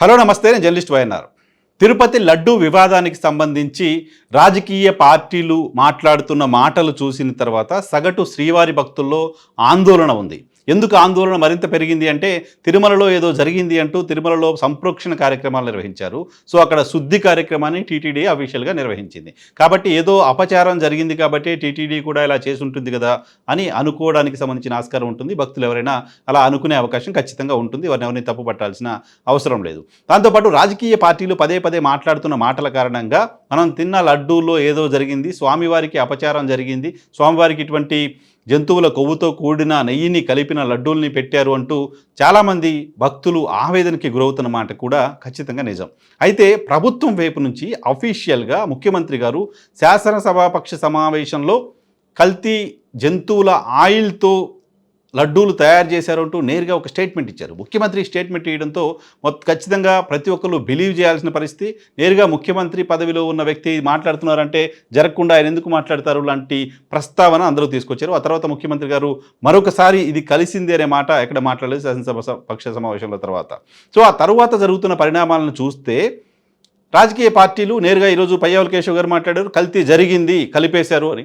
Hello నమస్తే నేను journalist YNR. Tirupati laddu వివాదానికి సంబంధించి రాజకీయ పార్టీలు మాట్లాడుతున్న మాటలు చూసిన తర్వాత సగటు శ్రీవారి భక్తుల్లో ఆందోళన ఉంది. ఎందుకు ఆందోళన మరింత పెరిగింది అంటే తిరుమలలో ఏదో జరిగింది అంటూ తిరుమలలో సంప్రోక్షణ కార్యక్రమాలు నిర్వహించారు. సో అక్కడ శుద్ధి కార్యక్రమాన్ని టీటీడీ అఫీషియల్గా నిర్వహించింది. కాబట్టి ఏదో అపచారం జరిగింది కాబట్టి టీటీడీ కూడా ఇలా చేసి ఉంటుంది కదా అని అనుకోవడానికి సంబంధించిన ఆస్కారం ఉంటుంది. భక్తులు ఎవరైనా అలా అనుకునే అవకాశం ఖచ్చితంగా ఉంటుంది. వారిని ఎవరిని తప్పు పట్టాల్సిన అవసరం లేదు. దాంతోపాటు రాజకీయ పార్టీలు పదే పదే మాట్లాడుతున్న మాటల కారణంగా మనం తిన్న లడ్డూలో ఏదో జరిగింది. స్వామివారికి అపచారం జరిగింది. స్వామివారికి ఇటువంటి జంతువుల కొవ్వుతో కూడిన నెయ్యిని కలిపిన లడ్డూల్ని పెట్టారు అంటూ చాలామంది భక్తులు ఆవేదనకి గురవుతున్న మాట కూడా ఖచ్చితంగా నిజం. అయితే ప్రభుత్వం వైపు నుంచి అఫీషియల్గా ముఖ్యమంత్రి గారు శాసనసభాపక్ష సమావేశంలో కల్తీ జంతువుల ఆయిల్తో లడ్డూలు తయారు చేశారంటూ నేరుగా ఒక స్టేట్మెంట్ ఇచ్చారు. ముఖ్యమంత్రి స్టేట్మెంట్ ఇవ్వడంతో మొత్తం ఖచ్చితంగా ప్రతి ఒక్కరు బిలీవ్ చేయాల్సిన పరిస్థితి. నేరుగా ముఖ్యమంత్రి పదవిలో ఉన్న వ్యక్తి మాట్లాడుతున్నారంటే జరగకుండా ఆయన ఎందుకు మాట్లాడతారు లాంటి ప్రస్తావన అందరూ తీసుకొచ్చారు. ఆ తర్వాత ముఖ్యమంత్రి గారు మరొకసారి ఇది కలిసింది అనే మాట ఎక్కడ మాట్లాడలేదు శాసనసభ పక్ష సమావేశంలో తర్వాత. సో ఆ తర్వాత జరుగుతున్న పరిణామాలను చూస్తే రాజకీయ పార్టీలు నేరుగా ఈరోజు పయ్యావుల కేశవ్ గారు మాట్లాడారు. కల్తీ జరిగింది కలిపేశారు అని.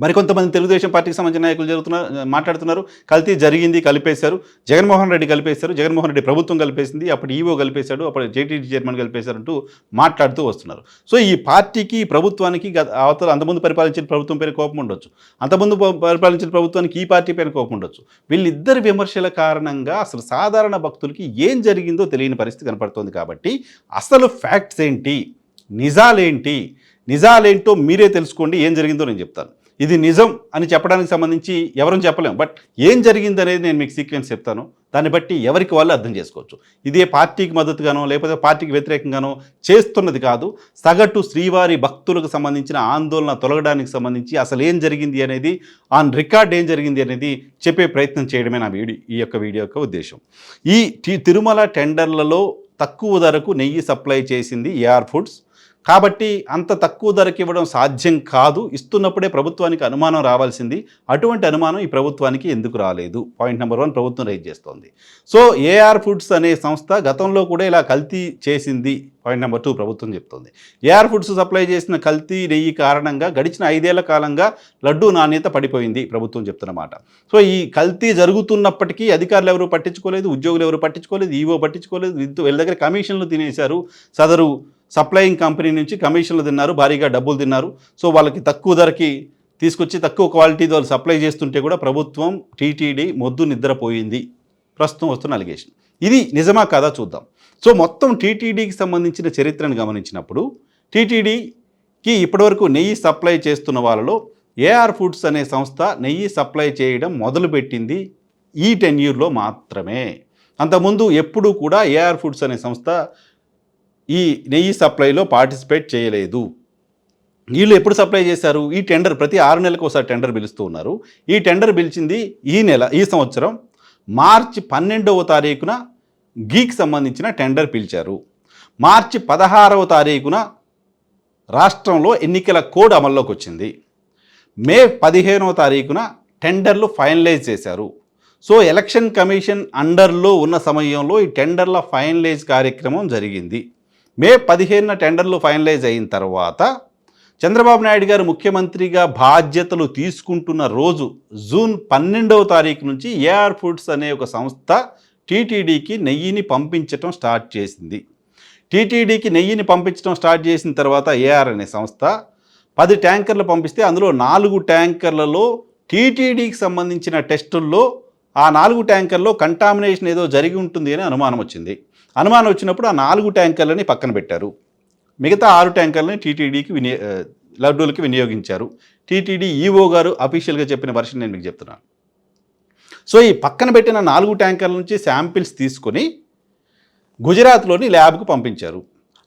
మరికొంతమంది తెలుగుదేశం పార్టీకి సంబంధించిన నాయకులు జరుగుతున్నారు మాట్లాడుతున్నారు. కల్తీ జరిగింది కలిపేశారు. జగన్మోహన్ రెడ్డి కలిపేశారు. జగన్మోహన్ రెడ్డి ప్రభుత్వం కలిపేసింది. అప్పుడు ఈవో కలిపేశాడు. అప్పుడు జేటీడీ చైర్మన్ కలిపేశారంటూ మాట్లాడుతూ వస్తున్నారు. సో ఈ పార్టీకి ప్రభుత్వానికి గత అవతల అంతకుముందు పరిపాలించిన ప్రభుత్వం పైన కోపం ఉండొచ్చు. అంతకుముందు పరిపాలించిన ప్రభుత్వానికి ఈ పార్టీ పైన కోపం ఉండొచ్చు. వీళ్ళిద్దరి విమర్శల కారణంగా అసలు సాధారణ భక్తులకి ఏం జరిగిందో తెలియని పరిస్థితి కనపడుతోంది కాబట్టి అసలు ఫ్యాక్ట్స్ ఏంటి? నిజాలేంటి? నిజాలేంటో మీరే తెలుసుకోండి. ఏం జరిగిందో నేను చెప్తాను. ఇది నిజం అని చెప్పడానికి సంబంధించి ఎవరూ చెప్పలేం. బట్ ఏం జరిగింది అనేది నేను మీకు సీక్వెన్స్ చెప్తాను. దాన్ని బట్టి ఎవరికి వాళ్ళు అర్థం చేసుకోవచ్చు. ఇదే పార్టీకి మద్దతుగానో లేకపోతే పార్టీకి వ్యతిరేకంగానో చేస్తున్నది కాదు. సగటు శ్రీవారి భక్తులకు సంబంధించిన ఆందోళన తొలగడానికి సంబంధించి అసలు ఏం జరిగింది అనేది ఆన్ రికార్డ్ ఏం జరిగింది అనేది చెప్పే ప్రయత్నం చేయడమే నా వీడియో ఈ యొక్క వీడియో యొక్క ఉద్దేశం. ఈ తిరుమల టెండర్లలో తక్కువ ధరకు నెయ్యి సప్లై చేసింది ఏఆర్ ఫుడ్స్. కాబట్టి అంత తక్కువ ధరకి ఇవ్వడం సాధ్యం కాదు. ఇస్తున్నప్పుడే ప్రభుత్వానికి అనుమానం రావాల్సింది. అటువంటి అనుమానం ఈ ప్రభుత్వానికి ఎందుకు రాలేదు? పాయింట్ నెంబర్ వన్ ప్రభుత్వం రైజ్ చేస్తోంది. సో ఏఆర్ ఫుడ్స్ అనే సంస్థ గతంలో కూడా ఇలా కల్తీ చేసింది పాయింట్ నెంబర్ టూ ప్రభుత్వం చెప్తోంది. ఏఆర్ ఫుడ్స్ సప్లై చేసిన కల్తీ నెయ్యి కారణంగా గడిచిన ఐదేళ్ళ కాలంగా లడ్డూ నాణ్యత పడిపోయింది ప్రభుత్వం చెప్తున్నమాట. సో ఈ కల్తీ జరుగుతున్నప్పటికీ అధికారులు ఎవరు పట్టించుకోలేదు ఉద్యోగులు ఎవరు పట్టించుకోలేదు ఈవో పట్టించుకోలేదు వీళ్ళ వీళ్ళ దగ్గర కమిషన్లు తినేశారు సదరు సప్లయింగ్ కంపెనీ నుంచి కమిషన్లు తిన్నారు భారీగా డబ్బులు తిన్నారు. సో వాళ్ళకి తక్కువ ధరకి తీసుకొచ్చి తక్కువ క్వాలిటీ వాళ్ళు సప్లై చేస్తుంటే కూడా ప్రభుత్వం టీటీడీ మొద్దు నిద్రపోయింది. ప్రస్తుతం వస్తున్న అలిగేషన్. ఇది నిజమా కాదా చూద్దాం. సో మొత్తం టీటీడీకి సంబంధించిన చరిత్రను గమనించినప్పుడు టీటీడీకి ఇప్పటివరకు నెయ్యి సప్లై చేస్తున్న వాళ్ళలో ఏఆర్ ఫుడ్స్ అనే సంస్థ నెయ్యి సప్లై చేయడం మొదలుపెట్టింది ఈ టెన్యూర్లో మాత్రమే. అంతకుముందు ఎప్పుడూ కూడా ఏఆర్ ఫుడ్స్ అనే సంస్థ ఈ నెయ్యి సప్లైలో పార్టిసిపేట్ చేయలేదు. వీళ్ళు ఎప్పుడు సప్లై చేశారు? ఈ టెండర్ ప్రతి ఆరు నెలలకు ఒకసారి టెండర్ పిలుస్తూ ఉన్నారు. ఈ టెండర్ పిలిచింది ఈ నెల ఈ సంవత్సరం మార్చి పన్నెండవ తారీఖున గీక్ సంబంధించిన టెండర్ పిలిచారు. మార్చి పదహారవ తారీఖున రాష్ట్రంలో ఎన్నికల కోడ్ అమల్లోకి వచ్చింది. మే పదిహేనవ తారీఖున టెండర్లు ఫైనలైజ్ చేశారు. సో ఎలక్షన్ కమిషన్ అండర్లో ఉన్న సమయంలో ఈ టెండర్ల ఫైనలైజ్ కార్యక్రమం జరిగింది. మే పదిహేనున టెండర్లు ఫైనలైజ్ అయిన తర్వాత చంద్రబాబు నాయుడు గారు ముఖ్యమంత్రిగా బాధ్యతలు తీసుకుంటున్న రోజు జూన్ పన్నెండవ తారీఖు నుంచి ఏఆర్ ఫుడ్స్ అనే ఒక సంస్థ టీటీడీకి నెయ్యిని పంపించటం స్టార్ట్ చేసింది. టీటీడీకి నెయ్యిని పంపించడం స్టార్ట్ చేసిన తర్వాత ఏఆర్ అనే సంస్థ పది ట్యాంకర్లు పంపిస్తే అందులో నాలుగు ట్యాంకర్లలో టీటీడీకి సంబంధించిన టెస్టుల్లో ఆ నాలుగు ట్యాంకర్లో కంటామినేషన్ ఏదో జరిగి ఉంటుంది అని అనుమానం వచ్చింది. అనుమానం వచ్చినప్పుడు ఆ నాలుగు ట్యాంకర్లని పక్కన పెట్టారు. మిగతా ఆరు ట్యాంకర్లని టీటీడీకి వినియో లడ్డూలకి వినియోగించారు. టీటీడీ ఈఓ గారు అఫీషియల్గా చెప్పిన వర్షన్ నేను మీకు చెప్తున్నాను సో ఈ పక్కన పెట్టిన నాలుగు ట్యాంకర్ల నుంచి శాంపిల్స్ తీసుకొని గుజరాత్లోని ల్యాబ్కు పంపించారు.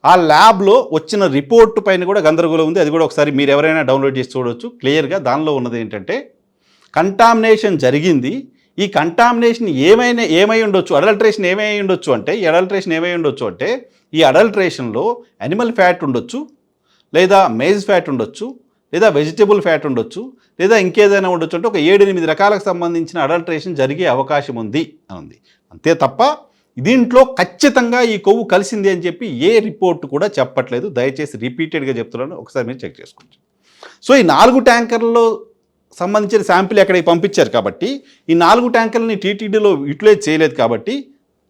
ఆ ల్యాబ్లో వచ్చిన రిపోర్ట్ పైన కూడా గందరగోళం ఉంది. అది కూడా ఒకసారి మీరు ఎవరైనా డౌన్లోడ్ చేసి చూడవచ్చు క్లియర్గా దానిలో ఉన్నది ఏంటంటే కంటామినేషన్ జరిగింది. ఈ కంటామినేషన్ ఏమైనా ఏమై ఉండొచ్చు అడల్ట్రేషన్ ఏమై ఉండొచ్చు అంటే ఈ అడల్ట్రేషన్ ఏమై ఉండొచ్చు అంటే ఈ అడల్ట్రేషన్లో అనిమల్ ఫ్యాట్ ఉండొచ్చు లేదా మేజ్ ఫ్యాట్ ఉండొచ్చు లేదా వెజిటబుల్ ఫ్యాట్ ఉండొచ్చు లేదా ఇంకేదైనా ఉండొచ్చు అంటే ఒక ఏడు ఎనిమిది రకాలకు సంబంధించిన అడల్ట్రేషన్ జరిగే అవకాశం ఉంది అని ఉంది. అంతే తప్ప దీంట్లో ఖచ్చితంగా ఈ కొవ్వు కలిసింది అని చెప్పి ఏ రిపోర్ట్ కూడా చెప్పట్లేదు. దయచేసి రిపీటెడ్గా చెప్తున్నాను. ఒకసారి మీరు చెక్ చేసుకోవచ్చు సో ఈ నాలుగు ట్యాంకర్లలో సంబంధించిన శాంపిల్ ఎక్కడికి పంపించారు కాబట్టి ఈ నాలుగు ట్యాంకర్లని టీటీడీలో యూటిలైజ్ చేయలేదు కాబట్టి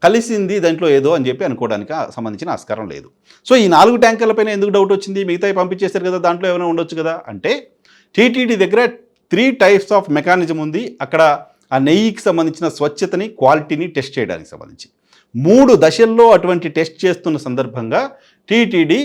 కలిసింది దాంట్లో ఏదో అని చెప్పి అనుకోవడానికి ఆ సంబంధించిన ఆస్కారం లేదు. సో ఈ నాలుగు ట్యాంకర్లపైన ఎందుకు డౌట్ వచ్చింది? మిగతా పంపించేశారు కదా దాంట్లో ఏమైనా ఉండొచ్చు కదా? అంటే టీటీడీ దగ్గర త్రీ టైప్స్ ఆఫ్ మెకానిజం ఉంది. అక్కడ ఆ నెయ్యికి సంబంధించిన స్వచ్ఛతని క్వాలిటీని టెస్ట్ చేయడానికి సంబంధించి. మూడు దశల్లో అటువంటి టెస్ట్ చేస్తున్న సందర్భంగా టీటీడీ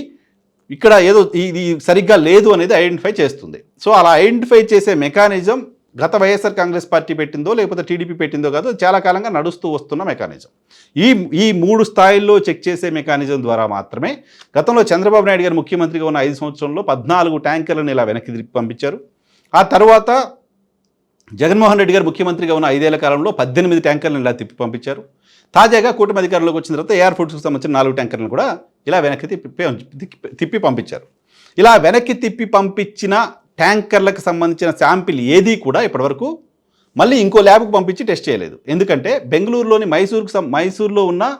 ఇక్కడ ఏదో ఇది సరిగ్గా లేదు అనేది ఐడెంటిఫై చేస్తుంది. సో అలా ఐడెంటిఫై చేసే మెకానిజం గత వైఎస్ఆర్ కాంగ్రెస్ పార్టీ పెట్టిందో లేకపోతే టీడీపీ పెట్టిందో కాదు చాలా కాలంగా నడుస్తూ వస్తున్న మెకానిజం ఈ ఈ మూడు స్థాయిల్లో చెక్ చేసే మెకానిజం ద్వారా మాత్రమే గతంలో చంద్రబాబు నాయుడు గారు ముఖ్యమంత్రిగా ఉన్న ఐదు సంవత్సరంలో పద్నాలుగు ట్యాంకర్లను ఇలా వెనక్కి తిరిగి పంపించారు. ఆ తర్వాత జగన్మోహన్ రెడ్డి గారు ముఖ్యమంత్రిగా ఉన్న ఐదేళ్ళ కాలంలో పద్దెనిమిది ట్యాంకర్లను ఇలా తిప్పి పంపించారు. తాజాగా కూటమి అధికారంలోకి వచ్చిన తర్వాత ఏఆర్ ఫుడ్స్కి సంబంధించిన నాలుగు ట్యాంకర్లను కూడా ఇలా వెనక్కి తిప్పి తిప్పి- తిప్పి పంపించారు. ఇలా వెనక్కి తిప్పి పంపించిన ట్యాంకర్లకు సంబంధించిన శాంపిల్ ఏది కూడా ఇప్పటివరకు మళ్ళీ ఇంకో ల్యాబ్కు పంపించి టెస్ట్ చేయలేదు. ఎందుకంటే బెంగళూరులోని మైసూరుకు మైసూరులో ఉన్న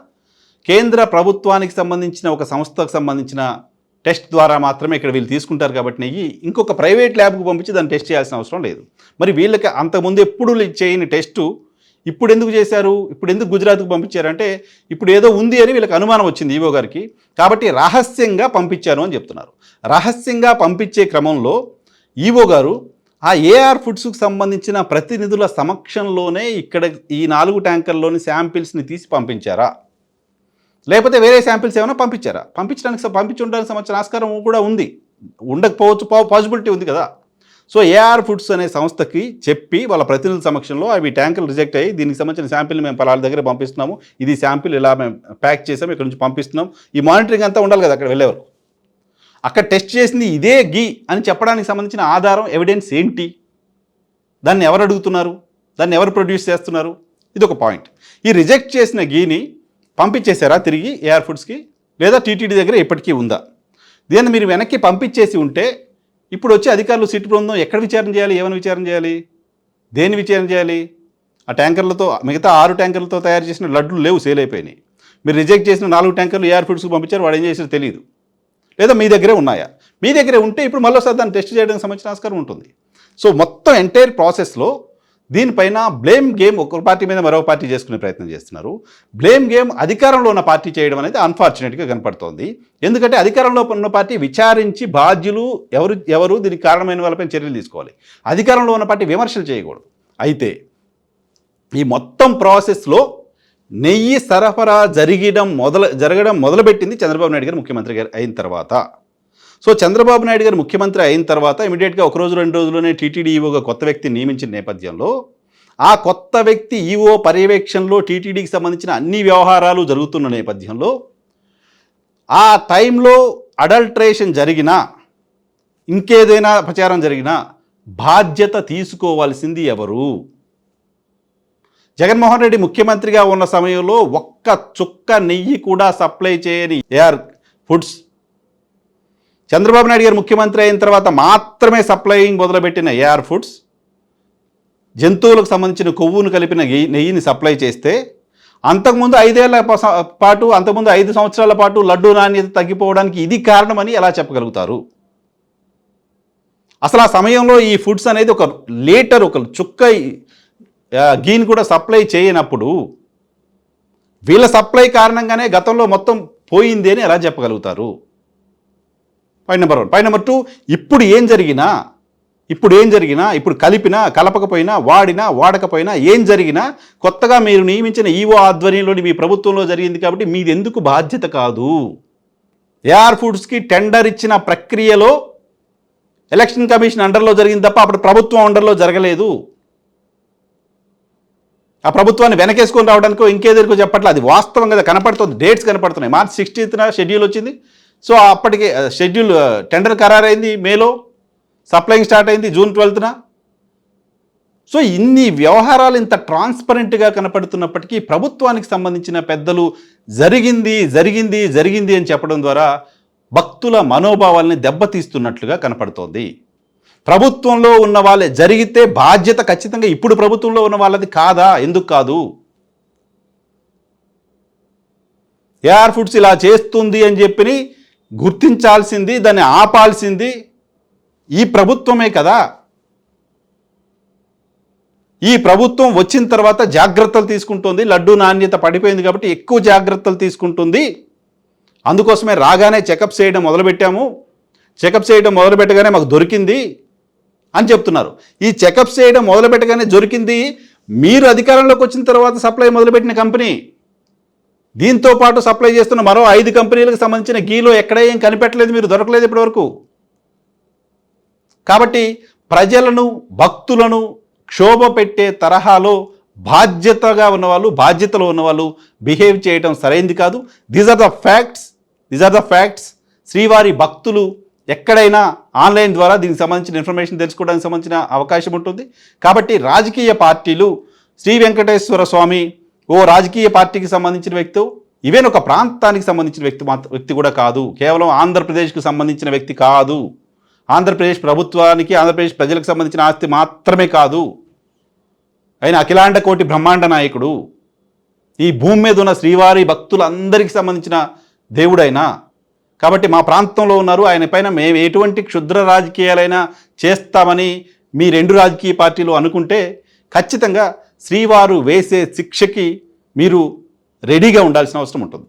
కేంద్ర ప్రభుత్వానికి సంబంధించిన ఒక సంస్థకు సంబంధించిన టెస్ట్ ద్వారా మాత్రమే ఇక్కడ వీళ్ళు తీసుకుంటారు కాబట్టి నెయ్యి ఇంకొక ప్రైవేట్ ల్యాబ్కు పంపించి దాన్ని టెస్ట్ చేయాల్సిన అవసరం లేదు. మరి వీళ్ళకి అంతకుముందు ఎప్పుడు చేయని టెస్టు ఇప్పుడు ఎందుకు చేశారు? ఇప్పుడు ఎందుకు గుజరాత్కు పంపించారంటే ఇప్పుడు ఏదో ఉంది అని వీళ్ళకి అనుమానం వచ్చింది ఈవో గారికి. కాబట్టి రహస్యంగా పంపించాను అని చెప్తున్నారు. రహస్యంగా పంపించే క్రమంలో ఈవో గారు ఆ ఏఆర్ ఫుడ్స్కు సంబంధించిన ప్రతినిధుల సమక్షంలోనే ఇక్కడ ఈ నాలుగు ట్యాంకర్లోని శాంపిల్స్ని తీసి పంపించారా? లేకపోతే వేరే శాంపిల్స్ ఏమైనా పంపించారా? పంపించడానికి స- పంపించి ఉండడానికి సంబంధించిన ఆస్కారం కూడా ఉంది. ఉండకపోవచ్చు పాసిబిలిటీ ఉంది కదా. సో ఏఆర్ ఫుడ్స్ అనే సంస్థకి చెప్పి వాళ్ళ ప్రతినిధుల సమక్షంలో అవి ట్యాంకులు రిజెక్ట్ అయ్యి దీనికి సంబంధించిన శాంపిల్ మేము పలాల దగ్గర పంపిస్తున్నాము. ఇది శాంపిల్ ఇలా మేము ప్యాక్ చేసాము ఇక్కడ నుంచి పంపిస్తున్నాం. ఈ మానిటరింగ్ అంతా ఉండాలి కదా అక్కడ వెళ్ళేవరు అక్కడ టెస్ట్ చేసింది ఇదే గీ అని చెప్పడానికి సంబంధించిన ఆధారం ఎవిడెన్స్ ఏంటి? దాన్ని ఎవరు అడుగుతున్నారు? దాన్ని ఎవరు ప్రొడ్యూస్ చేస్తున్నారు? ఇది ఒక పాయింట్. ఈ రిజెక్ట్ చేసిన గీని పంపించేశారా తిరిగి ఏఆర్ ఫుడ్స్కి లేదా టీటీడీ దగ్గర ఇప్పటికీ ఉందా? దీన్ని మీరు వెనక్కి పంపించేసి ఉంటే ఇప్పుడు వచ్చే అధికారులు సిట్ బృందం ఎక్కడ విచారణ చేయాలి? ఏమైనా విచారణ చేయాలి? దేని విచారణ చేయాలి? ఆ ట్యాంకర్లతో మిగతా ఆరు ట్యాంకర్లతో తయారు చేసిన లడ్లు లేవు సేల్ అయిపోయినాయి. మీరు రిజెక్ట్ చేసిన నాలుగు ట్యాంకర్లు ఏఆర్ ఫుడ్స్కి పంపించారు వాడు ఏం చేసారో తెలియదు లేదా మీ దగ్గరే ఉన్నాయా? మీ దగ్గరే ఉంటే ఇప్పుడు మళ్ళీ ఒకసారి దాన్ని టెస్ట్ చేయడానికి సంబంధించిన ఆస్కారం ఉంటుంది. సో మొత్తం ఎంటైర్ ప్రాసెస్లో దీనిపైన బ్లేమ్ గేమ్ ఒక పార్టీ మీద మరో పార్టీ చేసుకునే ప్రయత్నం చేస్తున్నారు. బ్లేమ్ గేమ్ అధికారంలో ఉన్న పార్టీ చేయడం అనేది అన్ఫార్చునేట్గా కనపడుతోంది. ఎందుకంటే అధికారంలో ఉన్న పార్టీ విచారించి బాధ్యులు ఎవరు ఎవరు దీనికి కారణమైన వాళ్ళపైన చర్యలు తీసుకోవాలి. అధికారంలో ఉన్న పార్టీ విమర్శలు చేయకూడదు. అయితే ఈ మొత్తం ప్రాసెస్లో నెయ్యి సరఫరా జరిగడం మొదల జరగడం మొదలుపెట్టింది చంద్రబాబు నాయుడు గారు ముఖ్యమంత్రి గారు అయిన తర్వాత. సో చంద్రబాబు నాయుడు గారు ముఖ్యమంత్రి అయిన తర్వాత ఇమీడియట్గా ఒక రోజు రెండు రోజుల్లోనే టీటీడీ ఈవోగా కొత్త వ్యక్తిని నియమించిన నేపథ్యంలో ఆ కొత్త వ్యక్తి ఈవో పర్యవేక్షణలో టీటీడీకి సంబంధించిన అన్ని వ్యవహారాలు జరుగుతున్న నేపథ్యంలో ఆ టైంలో అడల్ట్రేషన్ జరిగినా ఇంకేదైనా ప్రచారం జరిగినా బాధ్యత తీసుకోవాల్సింది ఎవరు? జగన్మోహన్ రెడ్డి ముఖ్యమంత్రిగా ఉన్న సమయంలో ఒక్క చుక్క నెయ్యి కూడా సప్లై చేయని ఏఆర్ ఫుడ్స్ చంద్రబాబు నాయుడు గారు ముఖ్యమంత్రి అయిన తర్వాత మాత్రమే సప్లయింగ్ మొదలుపెట్టిన ఏఆర్ ఫుడ్స్ జంతువులకు సంబంధించిన కొవ్వును కలిపిన నెయ్యి- నెయ్యిని సప్లై చేస్తే అంతకుముందు ఐదేళ్ళ పాటు అంతకుముందు ఐదు సంవత్సరాల పాటు లడ్డు నాణ్యత తగ్గిపోవడానికి ఇది కారణమని ఎలా చెప్పగలుగుతారు? అసలు ఆ సమయంలో ఈ ఫుడ్స్ అనేది ఒక లీటర్ ఒక చుక్క ఆ, గీని కూడా సప్లై చేయనప్పుడు వీళ్ళ సప్లై కారణంగానే గతంలో మొత్తం పోయింది అని ఎలా చెప్పగలుగుతారు? Point number one point number two ఇప్పుడు ఏం జరిగినా ఇప్పుడు ఏం జరిగినా ఇప్పుడు కలిపినా కలపకపోయినా వాడినా వాడకపోయినా ఏం జరిగినా కొత్తగా మీరు నియమించిన ఈవో ఆధ్వర్యంలోని మీ ప్రభుత్వంలో జరిగింది కాబట్టి మీది ఎందుకు బాధ్యత కాదు? ఏఆర్ ఫుడ్స్కి టెండర్ ఇచ్చిన ప్రక్రియలో ఎలక్షన్ కమిషన్ అండర్లో జరిగింది తప్ప అప్పుడు ప్రభుత్వం అండర్లో జరగలేదు. ఆ ప్రభుత్వాన్ని వెనకేసుకొని రావడానికో ఇంకేదరికో చెప్పట్లే. అది వాస్తవం కదా కనపడుతుంది. డేట్స్ కనపడుతున్నాయి. మార్చ్ సిక్స్టీన్త్న షెడ్యూల్ వచ్చింది. సో అప్పటికి షెడ్యూల్ టెండర్ ఖరారైంది మేలో సప్లయింగ్ స్టార్ట్ అయింది జూన్ ట్వెల్త్న. సో ఇన్ని వ్యవహారాలు ఇంత ట్రాన్స్పరెంట్గా కనపడుతున్నప్పటికీ ప్రభుత్వానికి సంబంధించిన పెద్దలు జరిగింది జరిగింది జరిగింది అని చెప్పడం ద్వారా భక్తుల మనోభావాల్ని దెబ్బతీస్తున్నట్లుగా కనపడుతోంది. ప్రభుత్వంలో ఉన్న వాళ్ళే జరిగితే బాధ్యత ఖచ్చితంగా ఇప్పుడు ప్రభుత్వంలో ఉన్న వాళ్ళది కాదా? ఎందుకు కాదు? ఏఆర్ ఫుడ్స్ ఇలా చేస్తుంది అని చెప్పి గుర్తించాల్సింది దాన్ని ఆపాల్సింది ఈ ప్రభుత్వమే కదా. ఈ ప్రభుత్వం వచ్చిన తర్వాత జాగ్రత్తలు తీసుకుంటుంది లడ్డు నాణ్యత పడిపోయింది కాబట్టి ఎక్కువ జాగ్రత్తలు తీసుకుంటుంది. అందుకోసమే రాగానే చెకప్ చేయడం మొదలుపెట్టాము. చెకప్ చేయడం మొదలుపెట్టగానే మాకు దొరికింది అని చెప్తున్నారు. ఈ చెకప్ చేయడం మొదలుపెట్టగానే దొరికింది మీరు అధికారంలోకి వచ్చిన తర్వాత సప్లై మొదలుపెట్టిన కంపెనీ. దీంతో పాటు సప్లై చేస్తున్న మరో ఐదు కంపెనీలకు సంబంధించిన గీలో ఎక్కడ ఏం కనిపెట్టలేదు మీరు దొరకలేదు ఇప్పటివరకు. కాబట్టి ప్రజలను భక్తులను క్షోభ పెట్టే తరహాలో బాధ్యతగా ఉన్నవాళ్ళు బాధ్యతలో ఉన్నవాళ్ళు బిహేవ్ చేయటం సరైంది కాదు. These are the facts these are the facts శ్రీవారి భక్తులు ఎక్కడైనా ఆన్లైన్ ద్వారా దీనికి సంబంధించిన ఇన్ఫర్మేషన్ తెలుసుకోవడానికి సంబంధించిన అవకాశం ఉంటుంది. కాబట్టి రాజకీయ పార్టీలు శ్రీ వెంకటేశ్వర స్వామి ఓ రాజకీయ పార్టీకి సంబంధించిన వ్యక్తి ఈవెన్ ఒక ప్రాంతానికి సంబంధించిన వ్యక్తి వ్యక్తి కూడా కాదు. కేవలం ఆంధ్రప్రదేశ్కు సంబంధించిన వ్యక్తి కాదు. ఆంధ్రప్రదేశ్ ప్రభుత్వానికి ఆంధ్రప్రదేశ్ ప్రజలకు సంబంధించిన ఆస్తి మాత్రమే కాదు. ఆయన అఖిలాండ కోటి బ్రహ్మాండ నాయకుడు ఈ భూమి మీద ఉన్న శ్రీవారి భక్తులందరికీ సంబంధించిన దేవుడైనా కాబట్టి మా ప్రాంతంలో ఉన్నారు. ఆయన పైన మేము ఎటువంటి క్షుద్ర రాజకీయాలైనా చేస్తామని మీ రెండు రాజకీయ పార్టీలు అనుకుంటే ఖచ్చితంగా శ్రీవారు వేసే శిక్షకి మీరు రెడీగా ఉండాల్సిన అవసరం ఉంటుంది.